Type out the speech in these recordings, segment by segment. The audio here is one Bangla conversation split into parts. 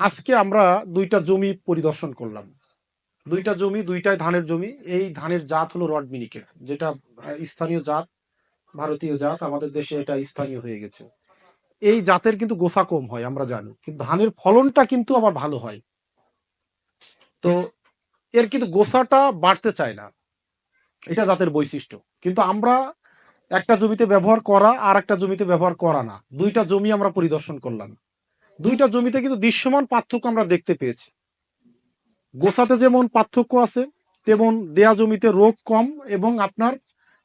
আজকে আমরা দুইটা জমি পরিদর্শন করলাম। দুইটা জমি, দুইটাই ধানের জমি। এই ধানের জাত হলো রড মিনিকেট যেটা স্থানীয় জাত, ভারতীয় জাত, আমাদের দেশে এটা স্থানীয় হয়ে গেছে। এই জাতের কিন্তু গোসা কম হয়, আমরা জানি। কিন্তু ধানের ফলনটা কিন্তু আবার ভালো হয়। তো এর কিন্তু গোসাটা বাড়তে চায় না। এটা জাতের বৈশিষ্ট্য। কিন্তু আমরা একটা জমিতে ব্যবহার করা আর একটা জমিতে ব্যবহার করা না। দুইটা জমি আমরা পরিদর্শন করলাম। দুইটা জমিতে কিন্তু দৃশ্যমান পার্থক্য আমরা দেখতে পেয়েছি। গোসাতে যেমন পার্থক্য আছে, তেমন দেয়া জমিতে রোগ কম এবং আপনার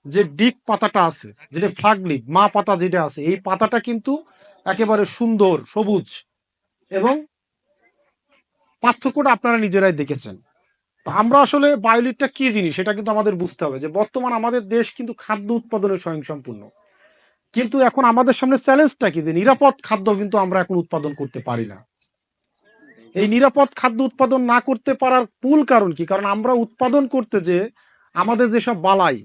যে ডিক পাতাটা আছে, যেটা ফ্লাগলিপ মা পাতা যেটা আছে, এই পাতাটা কিন্তু একেবারে সুন্দর, সবুজ এবং পার্থক্যটা আপনারা নিজেরাই দেখেছেন। আমরা আসলে বায়োলিটটা কি জিনিস সেটা কিন্তু আমাদের বুঝতে হবে যে বর্তমান আমাদের দেশ কিন্তু খাদ্য উৎপাদনে স্বয়ংসম্পূর্ণ। কিন্তু এখন আমাদের সামনে চ্যালেঞ্জটা কি? যে নিরাপদ খাদ্য কিন্তু আমরা এখন উৎপাদন করতে পারি না। এই নিরাপদ খাদ্য উৎপাদন না করতে পারার মূল কারণ কি? কারণ আমরা উৎপাদন করতে যে আমাদের যেসব বালাই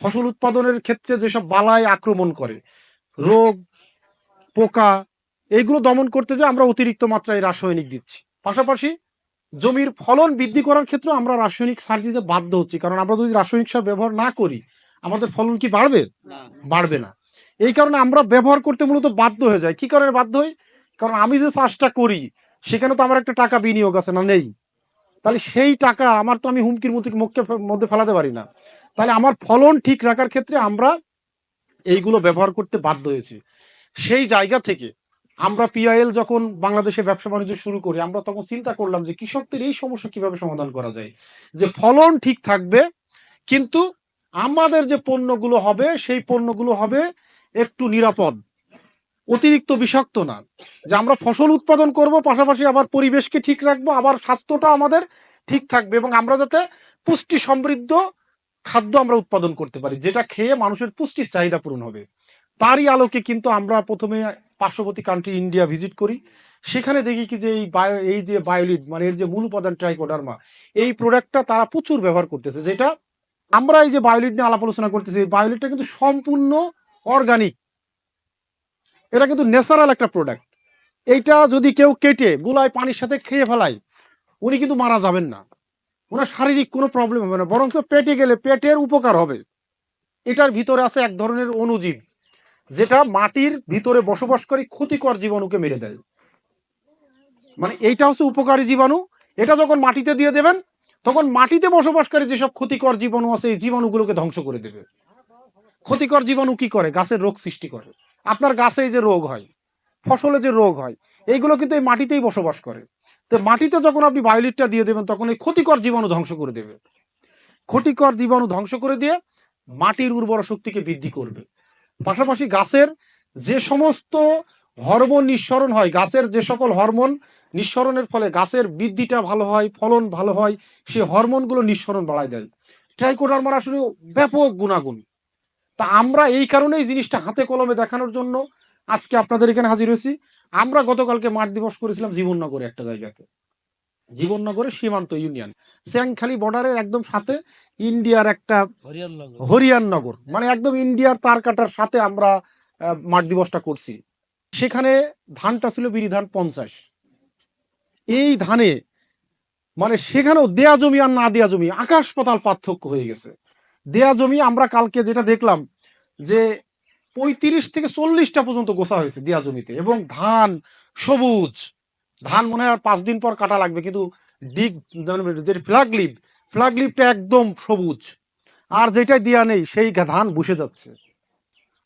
ফসল উৎপাদনের ক্ষেত্রে যেসব বালাই আক্রমণ করে রোগ পোকা এইগুলো দমন করতে যে আমরা অতিরিক্ত মাত্রায় রাসায়নিক দিচ্ছি। পাশাপাশি জমির ফলন বৃদ্ধি করার ক্ষেত্রে আমরা রাসায়নিক সার দিতে বাধ্য হচ্ছি। কারণ আমরা যদি রাসায়নিক সার ব্যবহার না করি আমাদের ফলন কি বাড়বে? বাড়বে না। এই কারণে আমরা ব্যবহার করতে মূলত বাধ্য হয়ে যাই। কি কারণে বাধ্য হই? কারণ আমি যে চাষটা করি, সেখানে তো আমার একটা টাকা বিনিয়োগ আছে না নেই। তাহলে সেই টাকা আমার তো আমি হুমকির মধ্যে মুখকে মধ্যে ফেলাতে পারি না। তাহলে আমার ফলন ঠিক রাখার ক্ষেত্রে আমরা এইগুলো ব্যবহার করতে বাধ্য হয়েছি। সেই জায়গা থেকে আমরা পিআইএল যখন বাংলাদেশে ব্যবসা বাণিজ্য শুরু করি, আমরা তখন চিন্তা করলাম যে কৃষকদের এই সমস্যা কীভাবে সমাধান করা যায়? যে ফলন ঠিক থাকবে, কিন্তু আমাদের যে পণ্যগুলো হবে, সেই পণ্যগুলো হবে একটু নিরাপদ। অতিরিক্ত বিষাক্ত না। যে আমরা ফসল উৎপাদন করব, পাশাপাশি আবার পরিবেশকে ঠিক রাখব, আবার স্বাস্থ্যটা আমাদের ঠিক থাকবে এবং আমরা যাতে পুষ্টি সমৃদ্ধ খাদ্য আমরা উৎপাদন করতে পারি, যেটা খেয়ে মানুষের পুষ্টির চাহিদা পূরণ হবে। তারই আলোকে কিন্তু আমরা প্রথমে পার্শ্ববর্তী কান্ট্রি ইন্ডিয়া ভিজিট করি। সেখানে দেখি কি যে এই বায়ো এই যে বায়োলিড মানে এর যে মূল উপাদান ট্রাইকোডার্মা এই প্রোডাক্টটা তারা প্রচুর ব্যবহার করতেছে, যেটা আমরা এই যে বায়োলিড নিয়ে আলাপ আলোচনা করতেছি, এই বায়োলিডটা কিন্তু সম্পূর্ণ অর্গানিক। এটা কিন্তু ন্যাচারাল একটা প্রোডাক্ট এইটা যদি কেউ কেটে, গুলায় পানির সাথে খেয়ে ফেলায়, উনি কিন্তু মারা যাবেন না। ওনার শারীরিক কোনো প্রবলেম হবে না বরং পেটে গেলে পেটের উপকার হবে। এটার ভিতরে আছে এক ধরনের অণুজীব যেটা মাটির ভিতরে বসবাস করে ক্ষতিকর জীবাণুকে মেরে দেয়। মানে এইটা হচ্ছে উপকারী জীবাণু। এটা যখন মাটিতে দিয়ে দেবেন, তখন মাটিতে বসবাসকারী যেসব ক্ষতিকর জীবাণু আছে, এই জীবাণুগুলোকে ধ্বংস করে দেবে। ক্ষতিকর জীবাণু কি করে? গাছের রোগ সৃষ্টি করে। আপনার গাছে যে রোগ হয়, ফসলে যে রোগ হয়, এইগুলো কিন্তু এই মাটিতেই বসবাস করে। তো মাটিতে যখন আপনি বায়োলিটটা দিয়ে দেবেন, তখন এই ক্ষতিকর জীবাণু ধ্বংস করে দেবে। ক্ষতিকর জীবাণু ধ্বংস করে দিয়ে মাটির উর্বর শক্তিকে বৃদ্ধি করবে। পাশাপাশি গাছের যে সমস্ত হরমোন নিঃসরণ হয়, গাছের যে সকল হরমোন নিঃসরণের ফলে গাছের বৃদ্ধিটা ভালো হয়, ফলন ভালো হয়, সে হরমোনগুলো নিঃসরণ বাড়ায় দেয়। ট্রাইকোডার্মার আসলে ব্যাপক গুণাগুণ। তা আমরা এই কারণেই জিনিসটা হাতে কলমে দেখানোর জন্য আজকে আপনাদের এখানে হাজির হয়েছি। আমরা গতকালকে মাঠ দিবস করেছিলাম জীবননগরে একটা জায়গাতে। জীবননগরে সীমান্ত ইউনিয়ন। স্যাংখালি বর্ডারের একদম সাথে ইন্ডিয়ার একটা হরিয়ান নগর। মানে একদম ইন্ডিয়ার তার কাটার সাথে আমরা মাঠ দিবসটা করছি। সেখানে ধানটা ছিল বিরি ধান পঞ্চাশ। এই ধানে মানে সেখানেও দেয়া জমি আর না দেয়া জমি আকাশ পাতাল পার্থক্য হয়ে গেছে। দেয়া জমি আমরা কালকে যেটা দেখলাম যে পঁয়ত্রিশ থেকে চল্লিশটা পর্যন্ত গোসা হয়েছে দেয়া জমিতে এবং ধান সবুজ। ধান মনে হয় আর পাঁচ দিন পর কাটা লাগবে, কিন্তু ডিগ যে ফ্ল্যাগ লিপ ফ্ল্যাগ লিপটা একদম সবুজ। আর যেটা দেয়া নেই, সেই ধান বসে যাচ্ছে।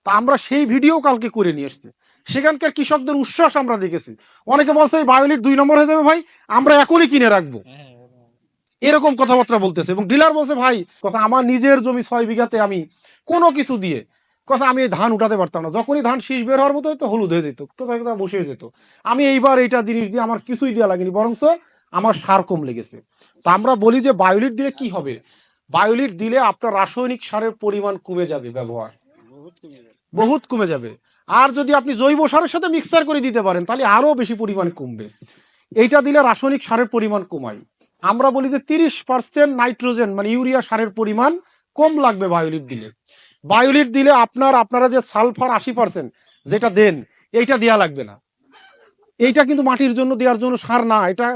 তা আমরা সেই ভিডিও কালকে করে নিয়ে এসছি। সেখানকার কৃষকদের উচ্ছ্বাস আমরা দেখেছি। অনেকে বলছে, এই বায়োলিট দুই নম্বর হয়ে যাবে ভাই, আমরা এখনই কিনে রাখব। এরকম কথাবার্তা বলতেছে এবং ডিলার বলছে, ভাই কথা আমার নিজের জমি ছয় বিঘাতে আমি কোনো কিছু দিয়ে কথা আমি ধান উঠাতে পারতাম না। যখনই ধান শীষ বের হওয়ার মতো হতো হলুদ হয়ে যেত কোথায় কোথায় বসে যেত। আমি এইবার এইটা জিনিস দিয়ে আমার কিছুই দেওয়া লাগেনি, বরঞ্চ আমার সার কম লেগেছে। তা আমরা বলি যে বায়োলিট দিলে কি হবে? বায়োলিট দিলে আপনার রাসায়নিক সারের পরিমাণ কমে যাবে ব্যবহার। বহুত কমে যাবে। আর যদি আপনি জৈব সারের সাথে মিক্সার করে দিতে পারেন, তাহলে আরও বেশি পরিমাণ কমবে। এইটা দিলে রাসায়নিক সারের পরিমাণ কমায়। আমরা বলি যে তিরিশ পার্সেন্ট নাইট্রোজেন মানে ইউরিয়া সারের পরিমাণ কম লাগবে বায়োলিট দিলে। বায়োলিট দিলে আপনার, আপনারা যে সালফার আশি পার্সেন্ট যেটা দেন, এইটা দেয়া লাগবে না। এইটা কিন্তু মাটির জন্য, দেওয়ার জন্য সার না। এটা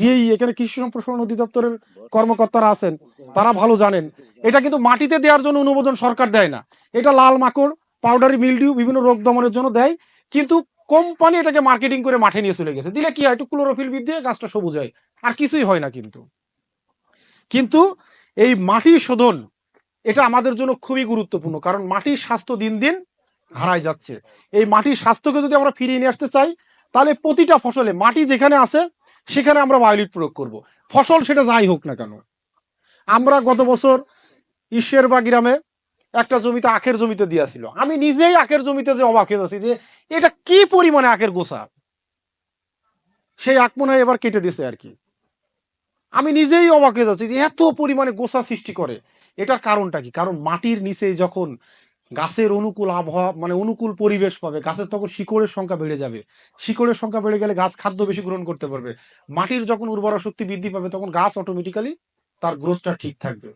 দিয়েই এখানে কৃষি সম্প্রসারণ অধিদপ্তরের কর্মকর্তারা আছেন, তারা ভালো জানেন। এটা কিন্তু মাটিতে দেওয়ার জন্য অনুমোদন সরকার দেয় না। এটা লাল মাকড়, পাউডারি মিলডিউ, বিভিন্ন রোগ দমনের জন্য দেয়। কিন্তু কোম্পানি এটাকে মার্কেটিং করে মাঠে নিয়ে চলে গেছে। দিলে কি হয়? একটু ক্লোরোফিল বৃদ্ধি গাছটা সবুজ হয়। আর কিছুই হয় না কিন্তু। কিন্তু এই মাটি শোধন, এটা আমাদের জন্য খুবই গুরুত্বপূর্ণ, কারণ মাটির স্বাস্থ্য দিন দিন হারায় যাচ্ছে। এই মাটির স্বাস্থ্যকে যদি আমরা ফিরিয়ে নিয়ে আসতে চাই, তাহলে প্রতিটা ফসলে মাটি যেখানে আছে, সেখানে আমরা বায়োলিট প্রয়োগ করব। ফসল সেটা যাই হোক না কেন। আমরা গত বছর ঈশ্বর বা গ্রামে একটা জমিতে আখের জমিতে দিয়েছিল। আমি নিজেই আখের জমিতে যে অবাক হয়ে যাচ্ছি যে এটা কি পরিমাণে আখের গোছা? সেই আখ মনে হয় এবার কেটে দিছে আর কি। আমি নিজেই অবাক হয়ে যাচ্ছি যে এত পরিমাণে গোসা সৃষ্টি করে। এটার কারণটা কি? কারণ মাটির নিচে যখন গাছের অনুকূল আবহাওয়া মানে অনুকূল পরিবেশ পাবে, গাছের তখন শিকড়ের সংখ্যা বেড়ে যাবে। শিকড়ের সংখ্যা বেড়ে গেলে গাছ খাদ্য বেশি গ্রহণ করতে পারবে। মাটির যখন উর্বরা শক্তি বৃদ্ধি পাবে, তখন গাছ অটোমেটিক্যালি তার গ্রোথটা ঠিক থাকবে।